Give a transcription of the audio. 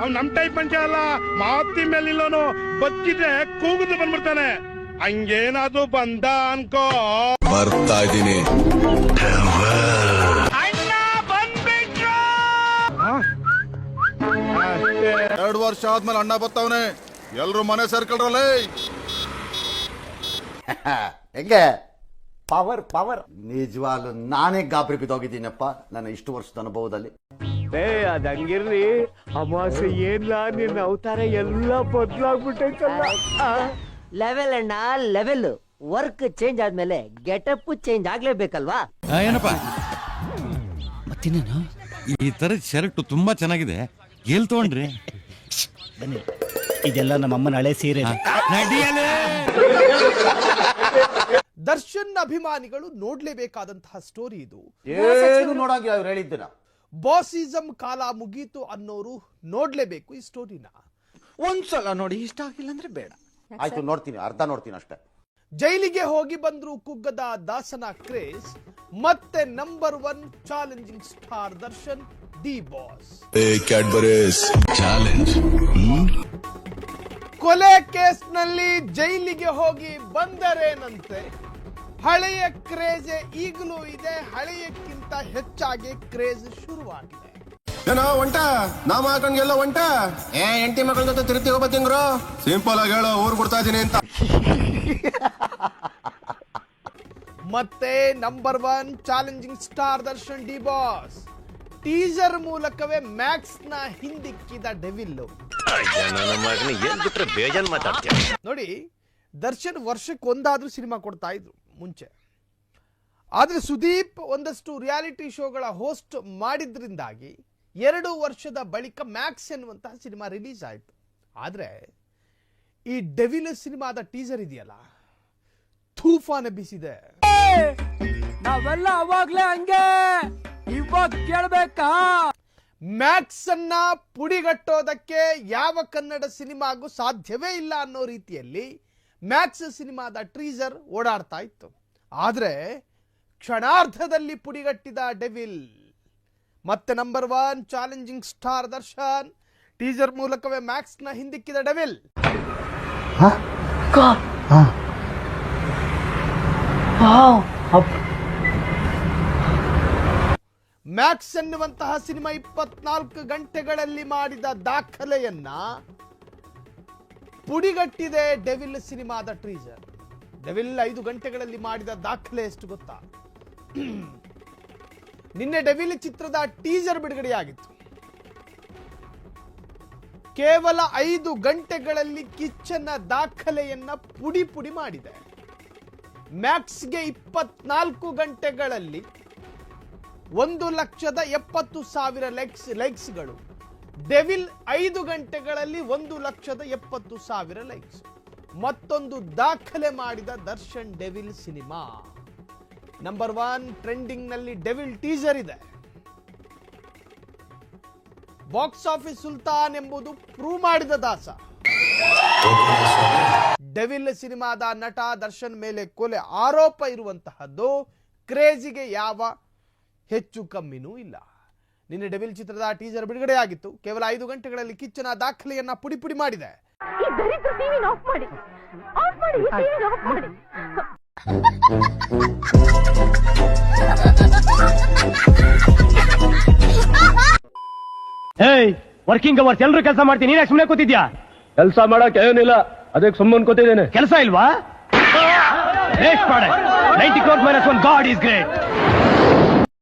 ಅವ್ನ್ ನಮ್ ಟೈಪ್ ಮನುಷ್ಯ ಅಲ್ಲ. ಮಾತಿ ಮೇಲಿಲ್ಲೋನು ಬಚ್ಚಿದ್ರೆ ಕೂಗುದು ಬಂದ್ಬಿಡ್ತಾನೆ. ಹಂಗೇನಾದ್ರು ಬಂದ ಅನ್ಕೋ. ಬರ್ತಾ ಇದೀನಿ ಅಣ್ಣ ಬಂದ್ಬಿಟ್ರು. ಅಷ್ಟೇ ಎರಡು ವರ್ಷ ಆದ್ಮೇಲೆ ಅಣ್ಣ ಬರ್ತಾವನೆ. ಎಲ್ರು ಮನೆ ಸೇರ್ಕೊಳ್ರಲ್ಲೇ. ಹೆಂಗೆ? Power power. ನಿಜವಾಗ್ಲು ನಾನೇ ಗಾಬರಿ ಬಿದ್ದೋಗಿದ್ದೀನಪ್ಪ. ನನ್ನ ಇಷ್ಟು ವರ್ಷದ ಅನುಭವದಲ್ಲಿ. ಏ ಅದ್ ಹಂಗಿರ್ಲಿ. ಅಮಾಸೆ ಏನ್ಲ ನಿನ್ನ ಅವತಾರ ಎಲ್ಲ ಬದ್ಲಾಗ್ಬಿಟ್ಟೈತಲ್ಲ? ಲೆವೆಲ್ ಅಣ್ಣ ಲೆವೆಲ್ ವರ್ಕ್ ಚೇಂಜ್ ಆದ್ಮೇಲೆ ಗೆಟಪ್ ಚೇಂಜ್ ಆಗ್ಲೇಬೇಕಲ್ವಾ? ಏನಪ್ಪ? ಮತ್ತಿನ್ನೇನು? ಈ ತರ ಶರ್ಟ್ ತುಂಬಾ ಚೆನ್ನಾಗಿದೆ. ಎಲ್ ತಗೊಂಡ್ರಿ? ಬನ್ನಿ ಇದೆಲ್ಲ ನಮ್ಮ ಅಮ್ಮನ ಹಳೆ ಸೀರೆ. ದರ್ಶನ್ ಅಭಿಮಾನಿಗಳು ನೋಡ್ಲೇಬೇಕಾದಂತಹ ಸ್ಟೋರಿ ಇದು. ಏನು ನೋಡಂಗಿಲ್ಲ ಅವ್ರು ಹೇಳಿದ್ದನ್ನ ಬಾಸಿಸಂ ಕಾಲ ಮುಗೀತು ಅನ್ನೋರು ನೋಡ್ಲೇಬೇಕು ಈ ಸ್ಟೋರಿನ. ಒಂದ್ಸಲ ನೋಡಿ ಇಷ್ಟ ಆಗಿಲ್ಲ ಅಂದ್ರೆ ಬೇಡ. ಆಯ್ತು ನೋಡ್ತೀನಿ ಅರ್ಧ ನೋಡ್ತೀನಿ ಅಷ್ಟೇ. ಜೈಲಿಗೆ ಹೋಗಿ ಬಂದ್ರು ಕುಗ್ಗದ ದಾಸನ ಕ್ರೇಜ್ ಮತ್ತೆ number one challenging star Darshan the boss ಏ ಕ್ಯಾಡ್ಬರೀಸ್ ಚಾಲೆಂಜ್ ಕೊಲೆ ಕೇಸ್ನಲ್ಲಿ ಜೈಲಿಗೆ ಹೋಗಿ ಬಂದರೇನಂತೆ? ಹಳೆಯ ಕ್ರೇಜ್ ಈಗಲೂ ಇದೆ ಹಳೆಯಕ್ಕಿಂತ ಹೆಚ್ಚಾಗಿ ಕ್ರೇಜ್ ಶುರುವಾಗಿದೆ. ಏನೋ ಒಂಟ? ನಾಮ ಹಾಕೊಂಡ್ಗೆಲ್ಲ ಒಂಟ? ಏ ಎಂಟಿ ಮಕ್ಕಳ ಜೊತೆ ತಿರುತಿ ಹೋಗ್ಬತ್ತಿಂಗ್ರು ಸಿಂಪಲ್ ಆಗಿ ಹೇಳೋ ಊರ್ ಬಿಡ್ತಾ ಇದೀನಿ ಅಂತ. ಮತ್ತೆ number one challenging star Darshan D boss. Teaser ಮೂಲಕವೇ ಮ್ಯಾಕ್ಸ್ನ ಹಿಂದಿಕ್ಕಿದ ಬಿಟ್ರೆ ಬೇಜಾನ್ ಮಾತಾಡ್ತೀಯ? ನೋಡಿ ದರ್ಶನ್ ವರ್ಷಕ್ಕೊಂದಾದ್ರೂ ಸಿನಿಮಾ ಕೊಡ್ತಾ ಇದ್ರು. ಮುಂಚೆ. ಆದ್ರೆ ಸುದೀಪ್ ಒಂದಷ್ಟು ರಿಯಾಲಿಟಿ ಶೋಗಳ ಹೋಸ್ಟ್ ಮಾಡಿದ್ರಿಂದಾಗಿ ಎರಡು ವರ್ಷದ ಬಳಿಕ ಮ್ಯಾಕ್ಸ್ ಎನ್ನುವಂತಹ ಸಿನಿಮಾ ರಿಲೀಸ್ ಆಯಿತು. ಆದರೆ ಈ ಡೆವಿಲ್ ಸಿನಿಮಾದ ಟೀಸರ್ ಇದೆಯಲ್ಲ? ತೂಫಾನ ಬಿಸಿದೆ. ನಾವೆಲ್ಲ ಅವಾಗ್ಲೇ ಹಂಗೆ ಇವಾಗ ಕೇಳ್ಬೇಕಾ? ಮ್ಯಾಕ್ಸ್ ಅನ್ನ ಪುಡಿಗಟ್ಟೋದಕ್ಕೆ ಯಾವ ಕನ್ನಡ ಸಿನಿಮಾಗೂ ಸಾಧ್ಯವೇ ಇಲ್ಲ ಅನ್ನೋ ರೀತಿಯಲ್ಲಿ ಮ್ಯಾಕ್ಸ್ ಸಿನಿಮಾದ ಟ್ರೀಸರ್ ಓಡಾಡ್ತಾ ಇತ್ತು. ಆದರೆ ಕ್ಷಣಾರ್ಧದಲ್ಲಿ ಪುಡಿಗಟ್ಟಿದ ಡೆವಿಲ್ ಮತ್ತೆ number one challenging star Darshan teaser ಮೂಲಕವೇ ಮ್ಯಾಕ್ಸ್ನ ಹಿಂದಿಕ್ಕಿದ ಡೆವಿಲ್. ಮ್ಯಾಕ್ಸ್ ಎನ್ನುವಂತಹ ಸಿನಿಮಾ ಇಪ್ಪತ್ನಾಲ್ಕು ಗಂಟೆಗಳಲ್ಲಿ ಮಾಡಿದ ದಾಖಲೆಯನ್ನ ಪುಡಿಗಟ್ಟಿದೆ ಡೆವಿಲ್ ಸಿನಿಮಾದ ಟ್ರೀಸರ್. ಡೆವಿಲ್ ಐದು ಗಂಟೆಗಳಲ್ಲಿ ಮಾಡಿದ ದಾಖಲೆ ಎಷ್ಟು ಗೊತ್ತಾ? ನಿನ್ನೆ ಡೆವಿಲ್ ಚಿತ್ರದ ಟೀಸರ್ ಬಿಡುಗಡೆಯಾಗಿತ್ತು. ಕೇವಲ ಐದು ಗಂಟೆಗಳಲ್ಲಿ ಕಿಚ್ಚನ ದಾಖಲೆಯನ್ನ ಪುಡಿ ಪುಡಿ ಮಾಡಿದೆ. ಮ್ಯಾಕ್ಸ್ಗೆ ಇಪ್ಪತ್ನಾಲ್ಕು ಗಂಟೆಗಳಲ್ಲಿ ಒಂದು ಲಕ್ಷದ ಎಪ್ಪತ್ತು ಸಾವಿರ ಲೈಕ್ಸ್, ಲೈಕ್ಸ್ಗಳು. ಡೆವಿಲ್ ಐದು ಗಂಟೆಗಳಲ್ಲಿ ಒಂದು ಲಕ್ಷದ ಎಪ್ಪತ್ತು ಸಾವಿರ ಲೈಕ್ಸ್. ಮತ್ತೊಂದು ದಾಖಲೆ ಮಾಡಿದ Darshan devil cinema. Number one ಟ್ರೆಂಡಿಂಗ್ನಲ್ಲಿ devil teaser ಇದೆ. ಬಾಕ್ಸ್ ಆಫೀಸ್ ಸುಲ್ತಾನ್ ಎಂಬುದು ಪ್ರೂವ್ ಮಾಡಿದ ದಾಸ. ಡೆವಿಲ್ ಸಿನಿಮಾದ ನಟ ದರ್ಶನ್ ಮೇಲೆ ಕೊಲೆ ಆರೋಪ ಇರುವಂತಹದ್ದು ಕ್ರೇಜಿಗೆ ಯಾವ ಹೆಚ್ಚು ಕಮ್ಮಿನೂ ಇಲ್ಲ. ನಿನ್ನೆ ಡೆವಿಲ್ ಚಿತ್ರದ ಟೀಸರ್ ಬಿಡುಗಡೆಯಾಗಿತ್ತು. ಕೇವಲ ಐದು ಗಂಟೆಗಳಲ್ಲಿ ಕಿಚ್ಚನ ದಾಖಲೆಯನ್ನ ಪುಡಿ ಪುಡಿ ಮಾಡಿದೆ. ಈ ದರಿದ್ರ ಟಿವಿನ ಆಫ್ ಮಾಡಿ. ಆಫ್ ಮಾಡಿ ಟಿವಿನ ಆಫ್ ಮಾಡಿ. ಏಯ್ ವರ್ಕಿಂಗ್ ಅವರ್ಸ್ ಎಲ್ಲರೂ ಕೆಲಸ ಮಾಡ್ತೀನಿ. ನೀನೇ ಸುಮ್ಮನೆ ಕೂತಿದ್ಯಾ? ಕೆಲಸ ಮಾಡಕ್ ಏನಿಲ್ಲ ಅದಕ್ಕೆ ಸುಮ್ಮನೆ ಕೂತಿದ್ದೇನೆ. ಕೆಲಸ ಇಲ್ವಾ? Great ninety crore minus one god is great